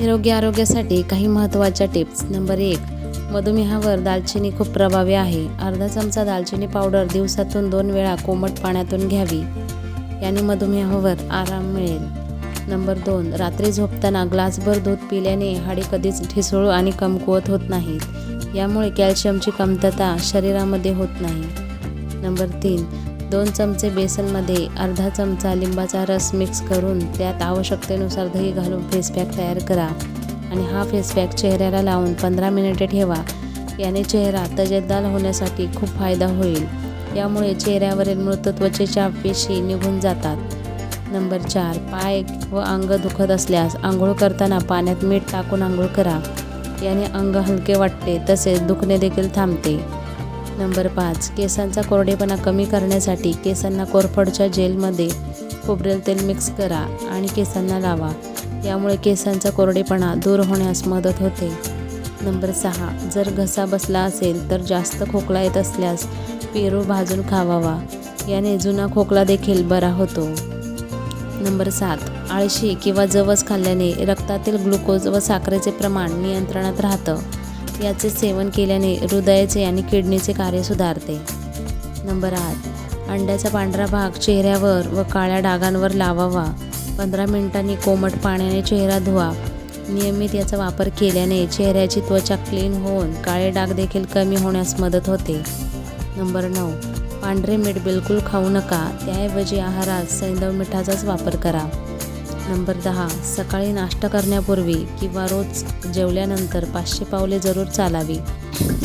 निरोगी आरोग्यासाठी काही महत्त्वाच्या टिप्स. नंबर एक मधुमेहावर दालचिनी खूप प्रभावी आहे. अर्धा चमचा दालचिनी पावडर दिवसातून दोन वेळा कोमट पाण्यातून घ्यावी. याने मधुमेहावर आराम मिळेल. नंबर दोन रात्री झोपताना ग्लासभर दूध पिल्याने हाडे कधीच ठिसूळ आणि कमकुवत होत नाहीत. यामुळे कॅल्शियमची कमतरता शरीरामध्ये होत नाही. नंबर तीन दोन चमचे बेसनमध्ये अर्धा चमचा लिंबाचा रस मिक्स करून त्यात आवश्यकतेनुसार दही घालून फेस पॅक तयार करा. आणि हा फेस पॅक चेहऱ्याला लावून पंधरा मिनिटे ठेवा. याने चेहरा तजेदार होण्यासाठी खूप फायदा होईल. यामुळे चेहऱ्यावरील मृत त्वचेच्या पेशी निघून जातात. नंबर चार पाय व अंग दुखत असल्यास आंघोळ करताना पाण्यात मीठ टाकून आंघोळ करा. याने अंग हलके वाटते तसेच दुखणे देखील थांबते. नंबर पाच. केसांचा कोरडेपणा कमी करण्यासाठी केसांना कोरफडच्या जेलमध्ये खोबरेल तेल मिक्स करा आणि केसांना लावा. यामुळे केसांचा कोरडेपणा दूर होण्यास मदत होते. नंबर सहा. जर घसा बसला असेल तर जास्त खोकला येत असल्यास पेरू भाजून खावावा. याने जुना खोकला देखील बरा होतो. नंबर सात. आळशी किंवा जवस खाल्ल्याने रक्तातील ग्लुकोज व साखरेचे प्रमाण नियंत्रणात राहतं. याचे सेवन केल्याने हृदयाचे आणि किडनीचे कार्य सुधारते. नंबर आठ. अंड्याचा पांढरा भाग चेहऱ्यावर व काळ्या डागांवर लावावा. पंधरा मिनिटांनी कोमट पाण्याने चेहरा धुवा. नियमित याचा वापर केल्याने चेहऱ्याची त्वचा क्लीन होऊन काळे डाग देखील कमी होण्यास मदत होते. नंबर नऊ. पांढरे मीठ बिलकुल खाऊ नका. त्याऐवजी आहारात सैंदव मिठाचाच वापर करा. नंबर दहा. सकाळी नाश्ता करण्यापूर्वी किंवा रोज जेवल्यानंतर पाचशे पावले जरूर चालावी.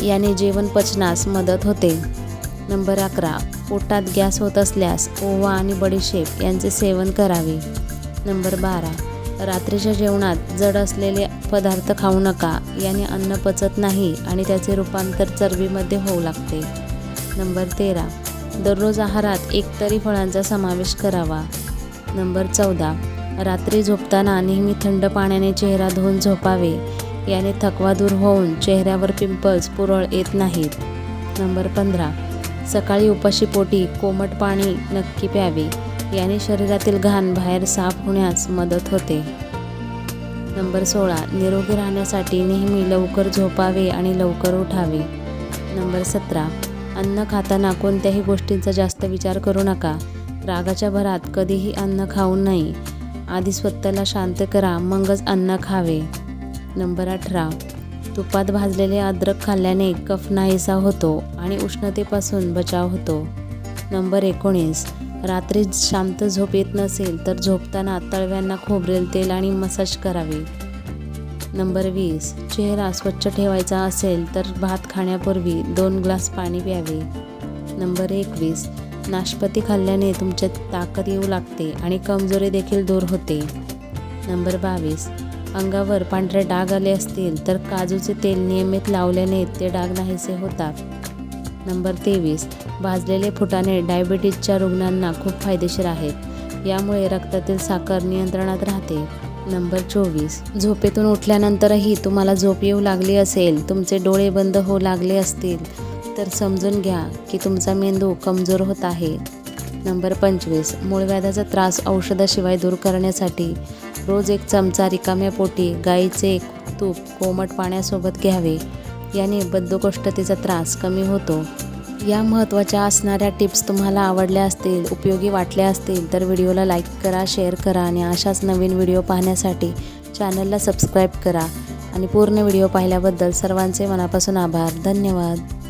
याने जेवण पचनास मदत होते. नंबर अकरा. पोटात गॅस होत असल्यास ओवा आणि बडीशेप यांचे सेवन करावे. नंबर बारा. रात्रीच्या जेवणात जड असलेले पदार्थ खाऊ नका. याने अन्न पचत नाही आणि त्याचे रूपांतर चरबीमध्ये होऊ लागते. नंबर तेरा. दररोज आहारात एकतरी फळांचा समावेश करावा. नंबर चौदा. रात्री झोपताना नेहमी थंड पाण्याने चेहरा धुवून झोपावे. याने थकवा दूर होऊन चेहऱ्यावर पिंपल्स पुरळ येत नाहीत. नंबर पंधरा. सकाळी उपाशी पोटी कोमट पाणी नक्की प्यावे. याने शरीरातील घाण बाहेर साफ होण्यास मदत होते. नंबर सोळा. निरोगी राहण्यासाठी नेहमी लवकर झोपावे आणि लवकर उठावे. नंबर सतरा. अन्न खाताना कोणत्याही गोष्टींचा जास्त विचार करू नका. रागाच्या भरात कधीही अन्न खाऊ नये. आधी स्वतःला शांत करा मगच अन्न खावे. नंबर अठरा. तुपात भाजलेले अद्रक खाल्ल्याने कफ नाहीसा होतो आणि उष्णतेपासून बचाव होतो. नंबर एकोणीस. रात्री शांत झोप येत नसेल तर झोपताना तळव्यांना खोबरेल तेल आणि मसाज करावे. नंबर वीस. चेहरा स्वच्छ ठेवायचा असेल तर भात खाण्यापूर्वी दोन ग्लास पाणी प्यावे. नंबर एकवीस. नाशपती खाल्ल्याने तुमच्यात ताकद येऊ लागते आणि कमजोरी देखील दूर होते. नंबर बावीस. अंगावर पांढरे डाग आले असतील तर काजूचे तेल नियमित लावल्याने ते डाग नाहीसे होतात. नंबर तेवीस. भाजलेले फुटाणे डायबिटीजच्या रुग्णांना खूप फायदेशीर आहेत. यामुळे रक्तातील साखर नियंत्रणात राहते. नंबर चोवीस. झोपेतून उठल्यानंतरही तुम्हाला झोप येऊ लागली असेल तुमचे डोळे बंद होऊ लागले असतील तर समजून घ्या की तुमचा मेंदू कमजोर होत आहे. नंबर पंचवीस. मूळव्याधाचा त्रास औषधाशिवाय दूर करण्यासाठी रोज एक चमचा रिकाम्या पोटी गाईचे तूप कोमट पाण्यासोबत घ्यावे. याने बद्धकोष्ठतेचा त्रास कमी होतो. या महत्त्वाच्या असणाऱ्या टिप्स तुम्हाला आवडल्या असतील उपयोगी वाटल्या असतील तर व्हिडिओला लाईक करा शेअर करा आणि अशाच नवीन व्हिडिओ पाहण्यासाठी चॅनलला सबस्क्राईब करा. आणि पूर्ण व्हिडिओ पाहिल्याबद्दल सर्वांचे मनापासून आभार. धन्यवाद.